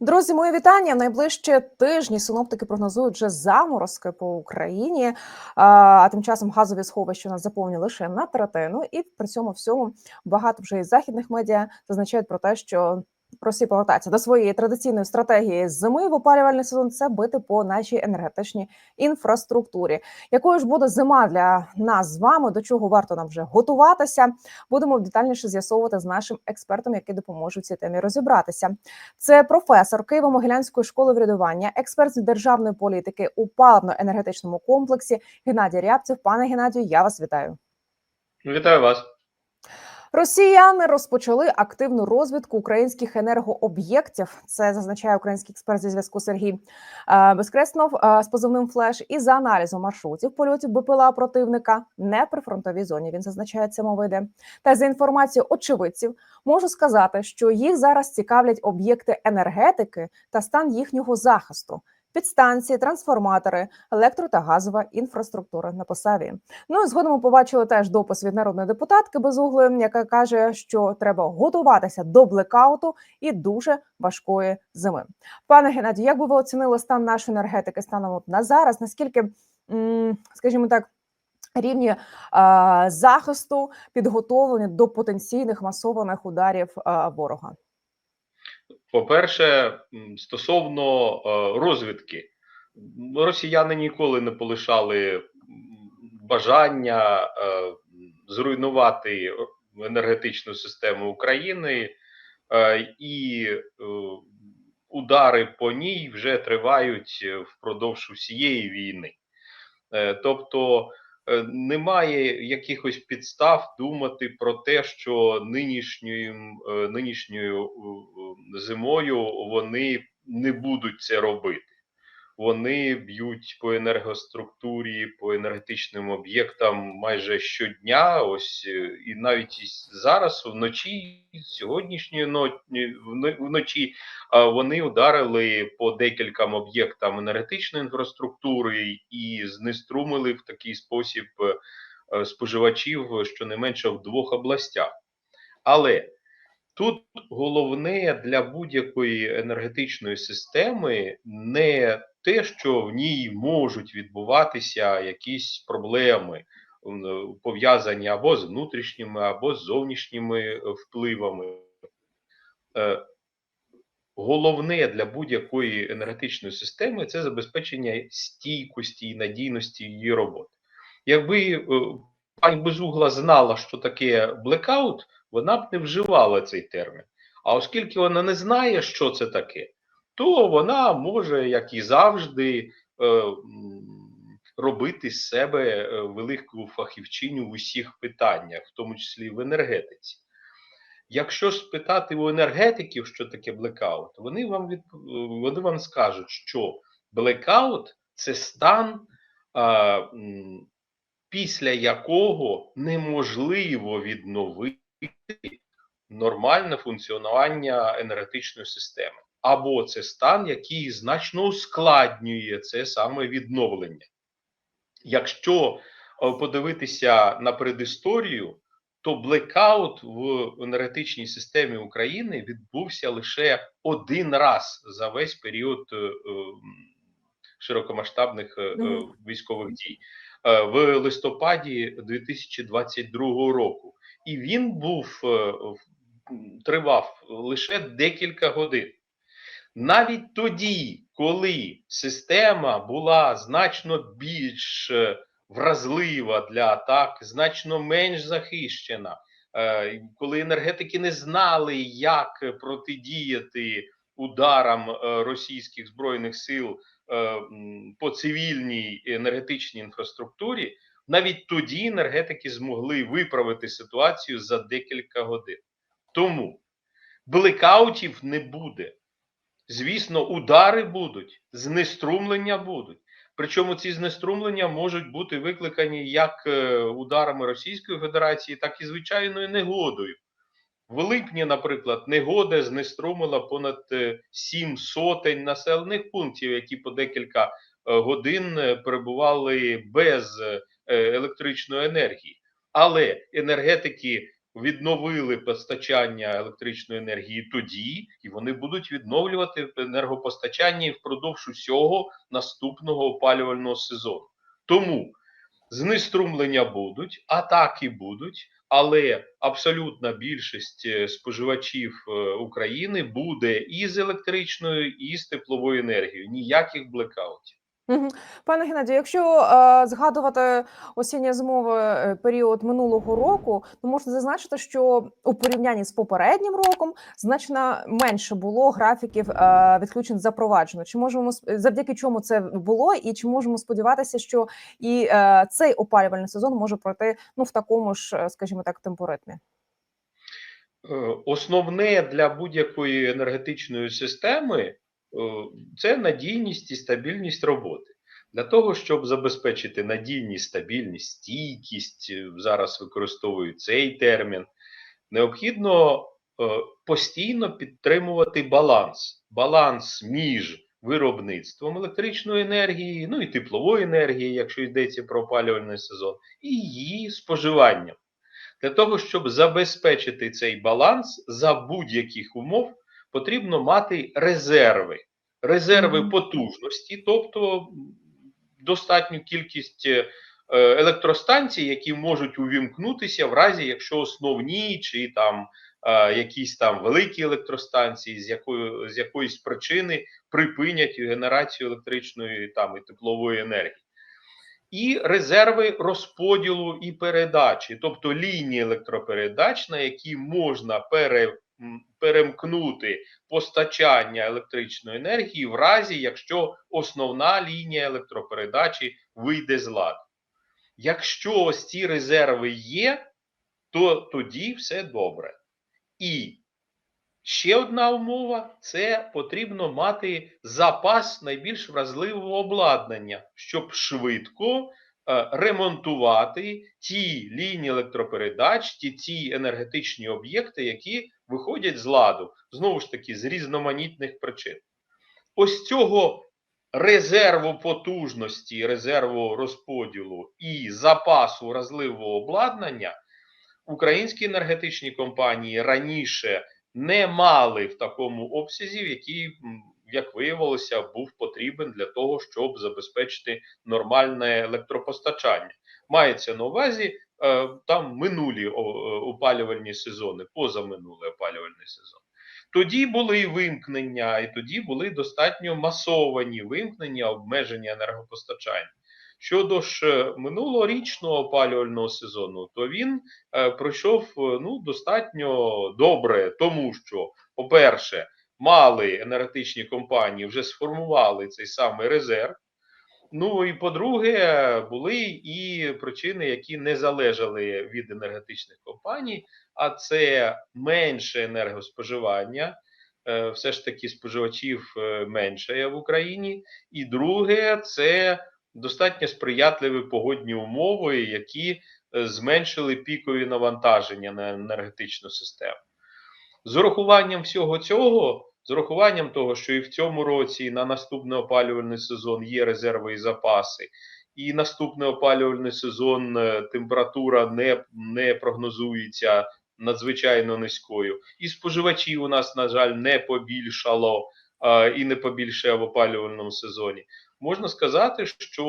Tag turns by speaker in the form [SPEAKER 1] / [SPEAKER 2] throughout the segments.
[SPEAKER 1] Друзі, мої вітання. Найближчі тижні синоптики прогнозують вже заморозки по Україні. А тим часом газові сховища нас заповнені лише на третину, і при цьому всьому багато вже із західних медіа зазначають про те, що Росія повертається до своєї традиційної стратегії зими в опалювальний сезон. Це бити по нашій енергетичній інфраструктурі. Якою ж буде зима для нас з вами? До чого варто нам вже готуватися? Будемо детальніше з'ясовувати з нашим експертом, який допоможе в цій темі розібратися. Це професор Києво-Могилянської школи врядування, експерт з державної політики у паливно-енергетичному комплексі Геннадій Рябцев. Пане Геннадію, я вас вітаю.
[SPEAKER 2] Вітаю вас.
[SPEAKER 1] Росіяни розпочали активну розвідку українських енергооб'єктів. Це зазначає український експерт зі зв'язку Сергій е, Безкреснов е, з позивним флеш. І за аналізом маршрутів польотів БПЛА противника не при фронтовій зоні. Він зазначає це мова йде. Та за інформацією очевидців можу сказати, що їх зараз цікавлять об'єкти енергетики та стан їхнього захисту. Підстанції, трансформатори, електро та газова інфраструктура на посаві. Ну і згодом побачили теж допис від народної депутатки Безугли, яка каже, що треба готуватися до блекауту і дуже важкої зими. Пане Геннадію, як би ви оцінили стан нашої енергетики станом на зараз? Наскільки, скажімо так, рівні захисту підготовлені до потенційних масованих ударів ворога?
[SPEAKER 2] По-перше, стосовно е, розвідки, росіяни ніколи не полишали бажання е, зруйнувати енергетичну систему України, е, і удари по ній вже тривають впродовж усієї війни. Тобто немає якихось підстав думати про те, що нинішньою, е, нинішньою е, е, зимою вони не будуть це робити. Вони б'ють по енергоструктурі, по енергетичним об'єктам майже щодня. Ось е, і навіть зараз вночі, сьогоднішньої но- вно- вночі, вони ударили по декільком об'єктам енергетичної інфраструктури і знеструмили в такий спосіб е, е, споживачів щонайменше в двох областях. Але тут головне для будь-якої енергетичної системи не те, що в ній можуть відбуватися якісь проблеми, пов'язані або з внутрішніми, або з зовнішніми е, впливами. Е, Головне для будь-якої енергетичної системи це забезпечення стійкості і надійності її роботи. Якби е, пані Безугла знала, що таке блекаут, вона б не вживала цей термін. А оскільки вона не знає, що це таке, то вона може, як і завжди, е, робити з себе е, велику фахівчиню в усіх питаннях, в тому числі в енергетиці. Якщо спитати у енергетиків, що таке блекаут, вони вам від, вони вам скажуть, що блекаут це стан, після якого неможливо відновити нормальне функціонування енергетичної системи. Або це стан, який значно ускладнює це саме відновлення. Якщо е, подивитися на предісторію, то блекаут в енергетичній системі України відбувся лише один раз за весь період е, е, широкомасштабних військових дій в листопаді 2022 року. І він був тривав лише декілька годин. Навіть тоді, коли система була значно більш е, вразлива для атак, значно менш захищена, е, коли енергетики не знали, як протидіяти ударам е, російських збройних сил по цивільній енергетичній інфраструктурі, навіть тоді енергетики змогли виправити ситуацію за декілька годин. Тому блекаутів не буде. Звісно, удари будуть, знеструмлення будуть. Причому ці знеструмлення можуть бути викликані як е, ударами Російської Федерації, так і звичайною негодою. В липні, наприклад, негода знеструмила понад е, сім сотень населених пунктів, які по декілька е, годин перебували без електричної енергії. Але енергетики відновили постачання електричної енергії тоді, і вони будуть відновлювати енергопостачання впродовж усього наступного опалювального сезону. Тому знеструмлення будуть, атаки будуть, але абсолютна більшість е, споживачів е, України буде і з електричною, і з тепловою енергією. Ніяких блекаутів.
[SPEAKER 1] Пане Геннадію, якщо е, згадувати осінньо-зимовий період минулого року, то можна зазначити, що у порівнянні з попереднім роком значно менше було графіків е, відключень запроваджено. Чи можемо завдяки чому це було, і чи можемо сподіватися, що і е, цей опалювальний сезон може пройти ну в такому ж, е, скажімо так, темпоритмі?
[SPEAKER 2] Е, Основне для будь-якої енергетичної системи е, це надійність і стабільність роботи. Для того, щоб забезпечити надійність, стабільність, стійкість, е, зараз використовую цей термін, необхідно е, постійно підтримувати баланс. Баланс між виробництвом електричної енергії, ну і теплової енергії, якщо йдеться про опалювальний сезон, і її споживанням. Для того, щоб забезпечити цей баланс за будь-яких умов, потрібно мати резерви. Резерви потужності, тобто достатню кількість е, електростанцій, які можуть увімкнутися в разі, якщо основні чи там е, якісь там великі електростанції з якої з якоїсь причини припинять генерацію електричної там і теплової енергії і резерви розподілу і передачі, тобто лінії електропередач, на які можна пере, перемкнути постачання електричної енергії в разі, якщо основна лінія електропередачі вийде з ладу. Якщо ось ці резерви є, то тоді все добре. І Ще одна умова це потрібно мати запас найбільш вразливого обладнання, щоб швидко е, ремонтувати ті лінії електропередач, ті ті енергетичні об'єкти, які виходять з ладу, знову ж таки, з різноманітних причин. Ось цього резерву потужності, резерву розподілу і запасу вразливого обладнання українські енергетичні компанії раніше не мали в такому обсязі, який, як виявилося, був потрібен для того, щоб забезпечити нормальне електропостачання. Мається на увазі там минулі е, опалювальні сезони, позаминулий опалювальний сезон. Тоді були і вимкнення, і тоді були достатньо масовані вимкнення, обмеження енергопостачання. Щодо ж е, минулорічного опалювального сезону, то він е, пройшов е, ну достатньо добре, тому що, по-перше, мали енергетичні компанії вже сформували цей самий резерв. Ну і по-друге, були і причини, які не залежали від енергетичних компаній, а це менше енергоспоживання. Е, Все ж таки споживачів е, менше в Україні. І друге, це достатньо сприятливі погодні умови, які е, зменшили пікові навантаження на енергетичну систему. З урахуванням всього цього, з урахуванням того, що і в цьому році, і на наступний опалювальний сезон є резерви і запаси, і наступний опалювальний сезон е, температура не, не прогнозується надзвичайно низькою, і споживачів у нас, на жаль, не побільшало е, і не побільшає в опалювальному сезоні. Можна сказати, що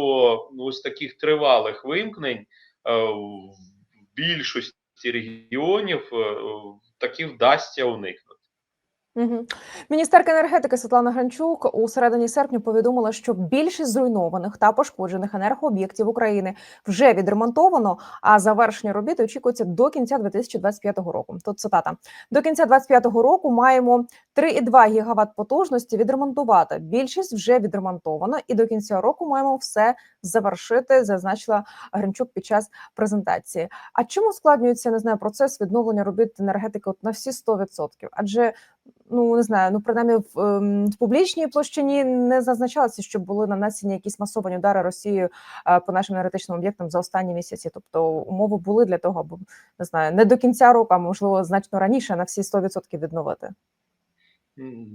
[SPEAKER 2] ось таких тривалих вимкнень е, в більшості регіонів таки вдасться уникнути.
[SPEAKER 1] Угу. Міністерка енергетики Світлана Гранчук у середині серпня повідомила, що більшість зруйнованих та пошкоджених енергооб'єктів України вже відремонтовано, а завершення робіт очікується до кінця 2025 року. Тут цитата: до кінця 2025 року маємо 3,2 гігават потужності відремонтувати. Більшість вже відремонтовано, і до кінця року маємо все завершити. Зазначила Гранчук під час презентації. А чому складнюється не знаю процес відновлення робіт енергетики на всі 100%? Адже ну не знаю, ну принаймні в, ем, в публічній площині не зазначалося, що були нанесені якісь масовані удари Росією е, по нашим енергетичним об'єктам за останні місяці. Тобто умови були для того, аби не знаю, не до кінця року, а можливо значно раніше на всі 100% відновити.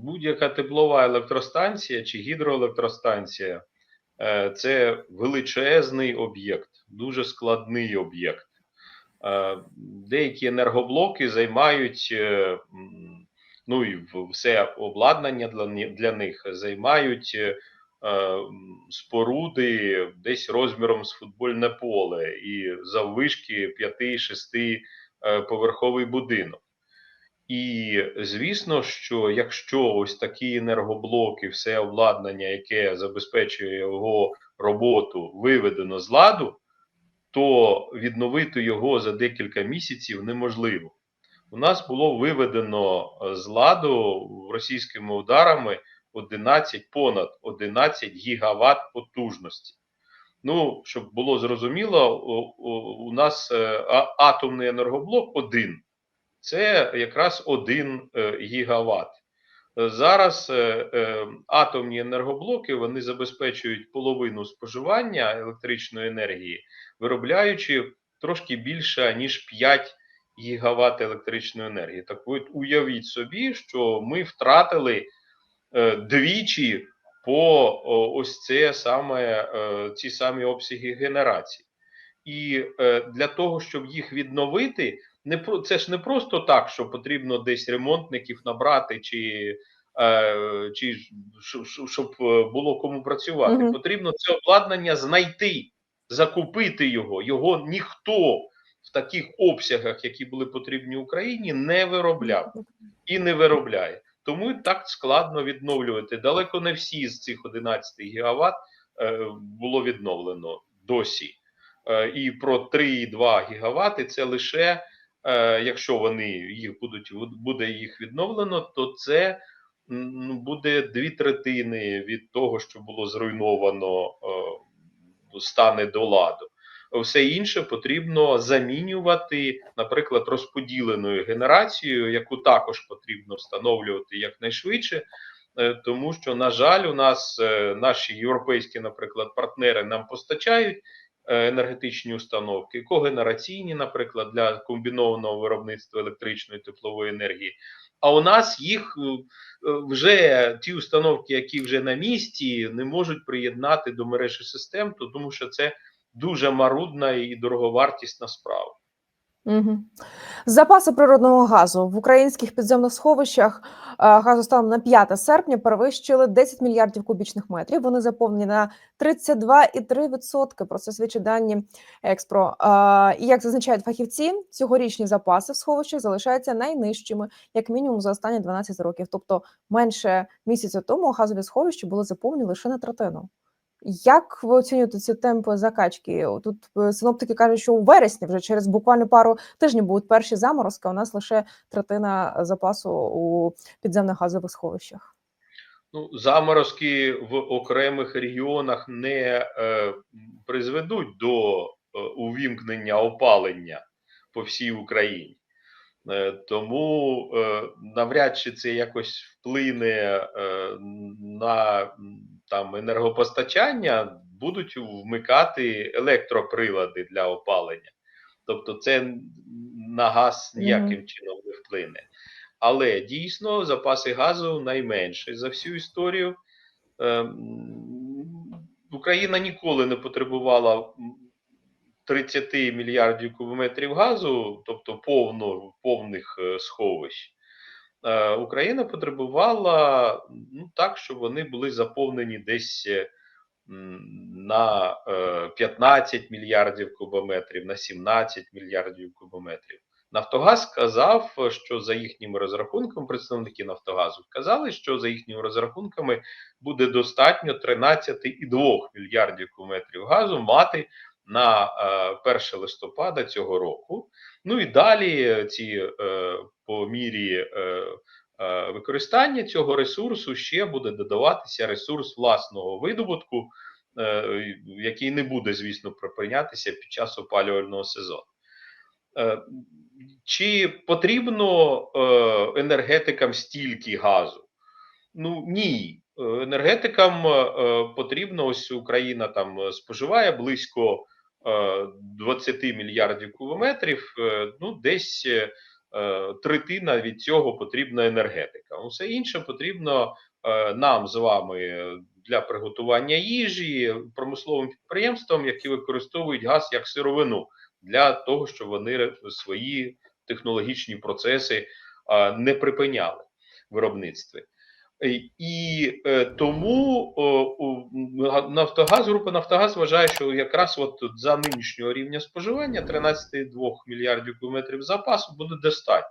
[SPEAKER 2] Будь-яка теплова електростанція чи гідроелектростанція е, це величезний об'єкт, дуже складний об'єкт. Е, Деякі енергоблоки займають, ну і все обладнання для, для них займають е, споруди десь розміром з футбольне поле і заввишки 5-6 е, поверховий будинок. І звісно, що якщо ось такі енергоблоки, все обладнання, яке забезпечує його роботу, виведено з ладу, то відновити його за декілька місяців неможливо. У нас було виведено е, з ладу російськими ударами 11, понад 11 гігават потужності. Ну, щоб було зрозуміло, у, нас е, атомний енергоблок один це якраз 1 е, гігават. Зараз атомні енергоблоки вони забезпечують половину споживання електричної енергії, виробляючи трошки більше ніж 5 гігават електричної енергії. Так от уявіть собі, що ми втратили е, двічі по ось це саме е, ці самі обсяги генерації. І е, для того, щоб їх відновити, не про це ж не просто так, що потрібно десь ремонтників набрати, чи, чи щоб, було кому працювати.
[SPEAKER 1] Мгм.
[SPEAKER 2] Потрібно це обладнання знайти, закупити його. Його ніхто в таких обсягах, які були потрібні Україні, не виробляв і не виробляє. Тому так складно відновлювати. Далеко не всі з цих 11 гігават е, було відновлено досі. Е, і про 3,2 гігавати це лише е, якщо вони їх будуть буде їх відновлено, то це буде дві третини від того, що було зруйновано, стане до ладу. Все інше потрібно замінювати, наприклад, розподіленою генерацією, яку також потрібно встановлювати якнайшвидше, е, тому що, на жаль, у нас е, наші європейські, наприклад, партнери нам постачають е, енергетичні установки, когенераційні, наприклад, для комбінованого виробництва електричної і теплової енергії. А у нас їх вже ті установки, які вже на місці, не можуть приєднати до мережі систем, тому що це дуже марудна і дороговартісна справа.
[SPEAKER 1] Угу. Запаси природного газу в українських підземних сховищах е, газу станом на 5 серпня перевищили 10 мільярдів кубічних метрів. Вони заповнені на 32,3%. Про це свідчать дані Експро. Е, І як зазначають фахівці, цьогорічні запаси в сховищах залишаються найнижчими, як мінімум за останні 12 років. Тобто менше місяця тому газові сховища були заповнені лише на третину. Як ви оцінюєте ці темпи закачки? Тут е, синоптики кажуть, що у вересні вже через буквально пару тижнів будуть перші заморозки. У нас лише третина запасу у підземних газових сховищах.
[SPEAKER 2] Ну, заморозки в окремих регіонах не е, призведуть до е, увімкнення опалення по всій Україні. Е, тому е, навряд чи це якось вплине е, на там енергопостачання, будуть вмикати електроприлади для опалення. Тобто, це на газ ніяким
[SPEAKER 1] Мгм.
[SPEAKER 2] чином не вплине. Але дійсно запаси газу найменші за всю історію. Ем, Україна ніколи не потребувала м, 30 мільярдів кубометрів газу, тобто повно, повних е, сховищ. Е, Україна потребувала ну, так, щоб вони були заповнені десь е, на е, 15 мільярдів кубометрів, на 17 мільярдів кубометрів. Нафтогаз сказав, що за їхніми розрахунками, представники Нафтогазу казали, що за їхніми розрахунками буде достатньо 13,2 мільярдів кубометрів газу мати на е, 1 листопада цього року. Ну і далі ці е, по мірі е, е, використання цього ресурсу ще буде додаватися ресурс власного видобутку, е, який не буде, звісно, припинятися під час опалювального сезону. Е, чи потрібно е, енергетикам стільки газу? Ну ні. Е, Енергетикам е, потрібно, ось Україна там е, споживає близько е, 20 мільярдів кубометрів, е, ну десь е, е, третина від цього потрібна енергетика. Усе інше потрібно е, нам з вами для приготування їжі, промисловим підприємствам, які використовують газ як сировину для того, щоб вони свої технологічні процеси не припиняли виробництві. Е, І е, тому Нафтогаз, група Нафтогаз вважає, що якраз от за нинішнього рівня споживання 13,2 мільярдів кубометрів запасу буде достатньо.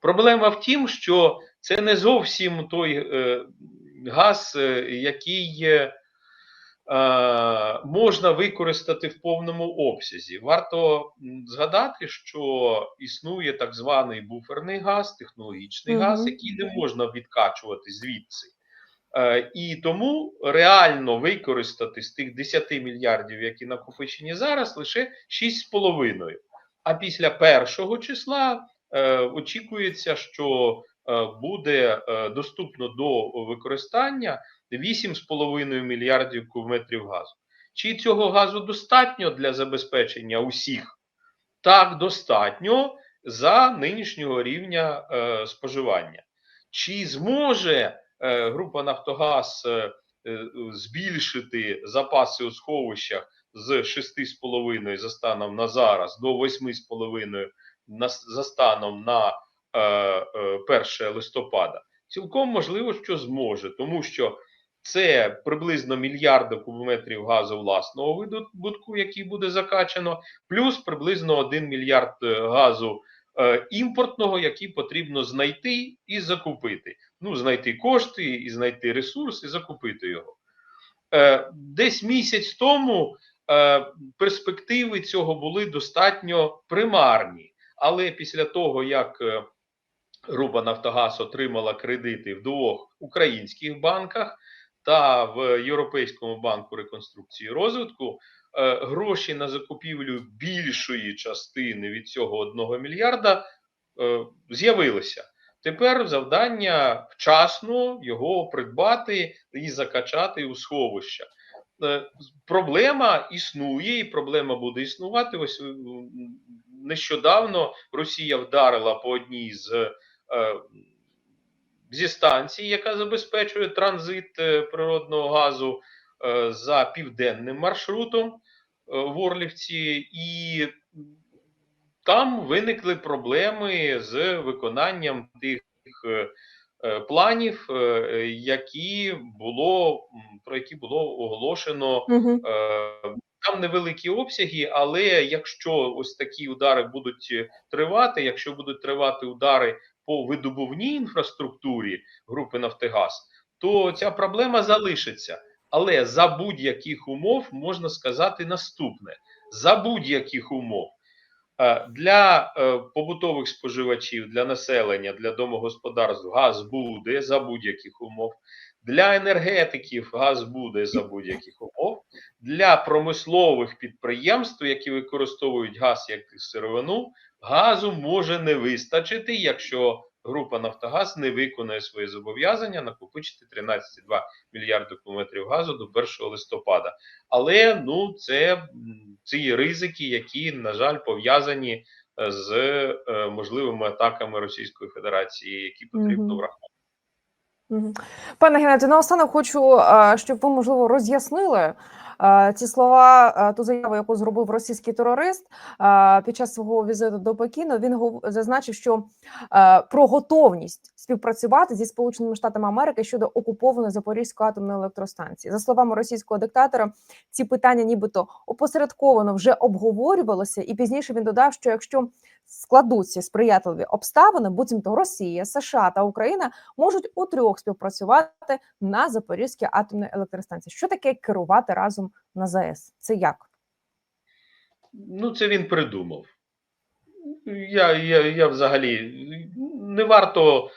[SPEAKER 2] Проблема в тім, що це не зовсім той е, газ, який можна використати в повному обсязі. Варто згадати, що існує так званий буферний газ, технологічний
[SPEAKER 1] Мгм.
[SPEAKER 2] газ, який не можна відкачувати звідси. Е, і тому реально використати з тих 10 мільярдів, які накопичені зараз, лише 6,5. А після першого числа е, очікується, що е, буде е, доступно до використання 8,5 мільярдів кубометрів газу. Чи цього газу достатньо для забезпечення усіх? Так, достатньо за нинішнього рівня е, споживання. Чи зможе е, група Нафтогаз е, е, збільшити запаси у сховищах з 6,5 за станом на зараз до 8,5 на, за станом на е, е, 1 листопада? Цілком можливо, що зможе, тому що це приблизно мільярда кубометрів газу власного видобутку, який буде закачано, плюс приблизно 1 мільярд е, газу е, імпортного, який потрібно знайти і закупити. Ну, знайти кошти і знайти ресурс, і закупити його. Е, десь місяць тому перспективи цього були достатньо примарні. Але після того, як група Нафтогаз отримала кредити в двох українських банках та в Європейському банку реконструкції і розвитку, е, гроші на закупівлю більшої частини від цього одного мільярда е, з'явилися. Тепер завдання вчасно його придбати і закачати у сховища. Е, Проблема існує, і проблема буде існувати. Ось нещодавно Росія вдарила по одній з зі станцій, яка забезпечує транзит е, природного газу е, за південним маршрутом е, в Орлівці, і там виникли проблеми з виконанням тих планів, які було про які було оголошено
[SPEAKER 1] Угу.
[SPEAKER 2] Там невеликі обсяги, але якщо ось такі удари будуть тривати, якщо будуть тривати удари по видобувній інфраструктурі групи Нафтогаз, то ця проблема залишиться. Але за будь-яких умов можна сказати наступне: за будь-яких умов е, для е, побутових споживачів, для населення, для домогосподарств газ буде за будь-яких умов. Для енергетиків газ буде за будь-яких умов. Для промислових підприємств, які використовують газ як сировину, газу може не вистачити, якщо група Нафтогаз не виконає свої зобов'язання накопичити 13,2 мільярди кубометрів газу до 1 листопада. Але ну це, є ризики, які, на жаль, пов'язані е, з е, можливими атаками Російської Федерації, які потрібно врахувати.
[SPEAKER 1] Пане Геннадію, наостанок хочу, щоб ви можливо роз'яснили ці слова, ту заяву, яку зробив російський терорист під час свого візиту до Пекіну. Він зазначив, що про готовність співпрацювати зі Сполученими Штатами Америки щодо окупованої Запорізької атомної електростанції. За словами російського диктатора, ці питання, нібито опосередковано вже обговорювалися, і пізніше він додав, що якщо складуться сприятливі обставини, буцімто Росія, США та Україна можуть утрьох співпрацювати на Запорізькій атомній електростанції. Що таке керувати разом на ЗАЕС? Це як?
[SPEAKER 2] Ну, це він придумав. Я, я, я взагалі не варто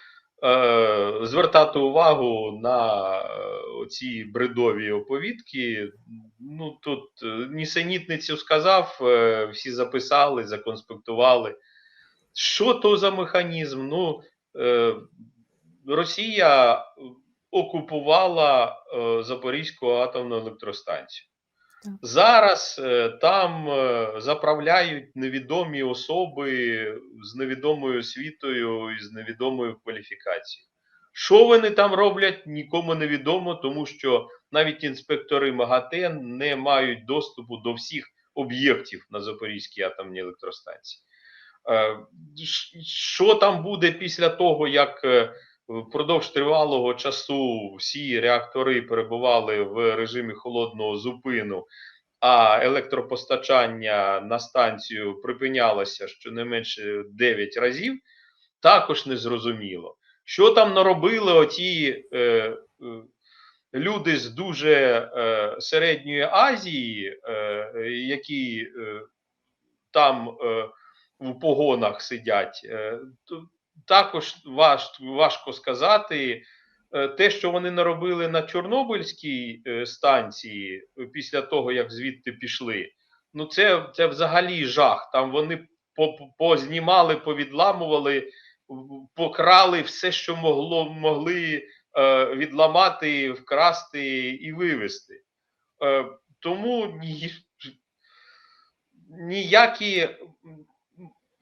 [SPEAKER 2] звертати увагу на е, ці бредові оповідки. Ну тут е, нісенітницю сказав, е, всі записали, законспектували. Що то за механізм? Ну, е, Росія окупувала е, Запорізьку атомну електростанцію. Зараз е, там е, заправляють невідомі особи з невідомою освітою і з невідомою кваліфікацією. Що вони там роблять, нікому не відомо, тому що навіть інспектори МАГАТЕ не мають доступу до всіх об'єктів на Запорізькій атомній електростанції. Е, Що там буде після того, як впродовж тривалого часу всі реактори перебували в режимі холодного зупину, а електропостачання на станцію припинялося щонайменше 9 разів, також не зрозуміло. Що там наробили оті е, е, люди з дуже е, середньої Азії, е, які е, там е, в погонах сидять, е, також важ, важко сказати. Е, Те, що вони наробили на Чорнобильській е, станції е, після того, як звідти пішли, ну це, це взагалі жах. Там вони по- по- познімали, повідламували, покрали все, що могло могли е, відламати, вкрасти і вивезти. Е, тому ні, ніякі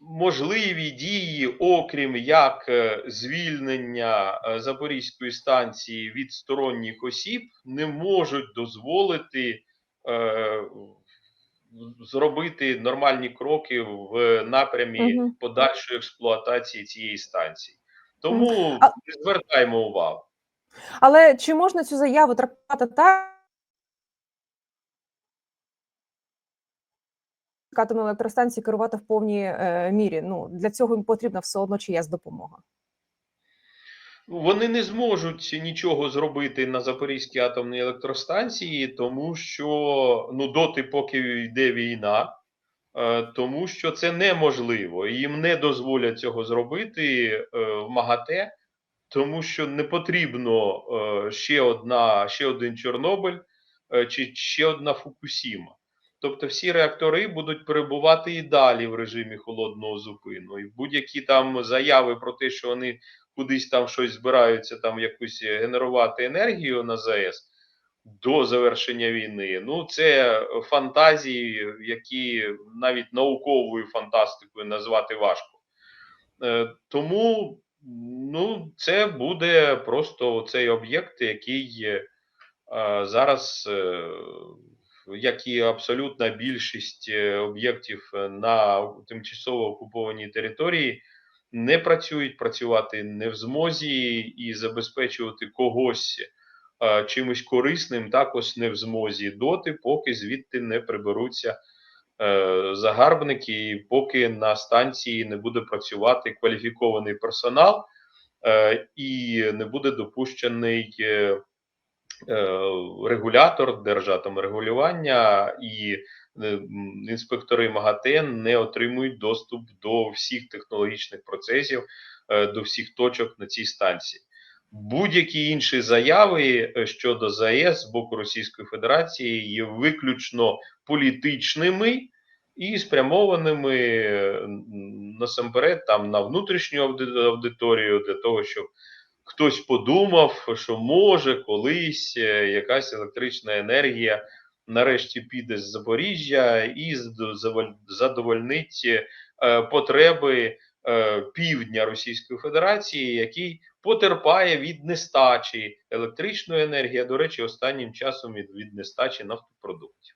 [SPEAKER 2] можливі дії, окрім як е, звільнення е, Запорізької станції від сторонніх осіб, не можуть дозволити е, зробити нормальні кроки в напрямі
[SPEAKER 1] Мгм.
[SPEAKER 2] подальшої експлуатації цієї станції. Тому
[SPEAKER 1] А-
[SPEAKER 2] не звертаємо увагу.
[SPEAKER 1] Але чи можна цю заяву трактувати так? Атомної електростанції керувати в повній е, мірі. Ну для цього їм потрібна все одно чиясь допомога.
[SPEAKER 2] Вони не зможуть нічого зробити на Запорізькій атомній електростанції, тому що ну доти, поки йде війна, е, тому що це неможливо. Їм не дозволять цього зробити е, в МАГАТЕ, тому що не потрібно ще одна, ще один Чорнобиль чи ще одна Фукусіма. Тобто всі реактори будуть перебувати і далі в режимі холодного зупину. І будь-які там заяви про те, що вони кудись там щось збираються, там якусь генерувати енергію на ЗАЕС до завершення війни. Ну, це фантазії, які навіть науковою фантастикою назвати важко. Е, тому ну, це буде просто цей об'єкт, який е, зараз, е, як і абсолютна більшість е, об'єктів на тимчасово окупованій території, не працюють, працювати не в змозі і забезпечувати когось е, чимось корисним також не в змозі доти, поки звідти не приберуться е, загарбники, поки на станції не буде працювати кваліфікований персонал е, і не буде допущений е, е, регулятор Держатомрегулювання і е, інспектори МАГАТЕ не отримують доступ до всіх технологічних процесів, е, до всіх точок на цій станції. Будь-які інші заяви е, щодо ЗАЕС з боку Російської Федерації є виключно політичними і спрямованими е, насамперед там на внутрішню аудиторію для того, щоб хтось подумав, що може колись е, якась електрична енергія нарешті піде з Запоріжжя і задовольнить е, потреби е, півдня Російської Федерації, який потерпає від нестачі електричної енергії, до речі, останнім часом від нестачі нафтопродуктів.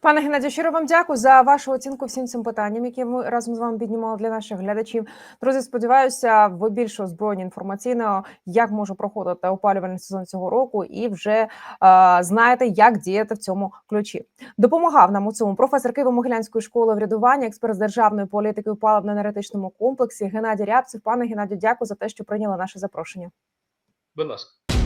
[SPEAKER 1] Пане Геннадію, щиро вам дякую за вашу оцінку всім цим питанням, які ми разом з вами піднімали для наших глядачів. Друзі, сподіваюся, ви більше озброєні інформаційно, як може проходити опалювальний сезон цього року, і вже е, знаєте, як діяти в цьому ключі. Допомагав нам у цьому професор Києво-Могилянської школи врядування, експерт з державної політики у паливно-енергетичному комплексі Геннадій Рябцев. Пане Геннадію, дякую за те, що прийняли наше запрошення.
[SPEAKER 2] Будь ласка.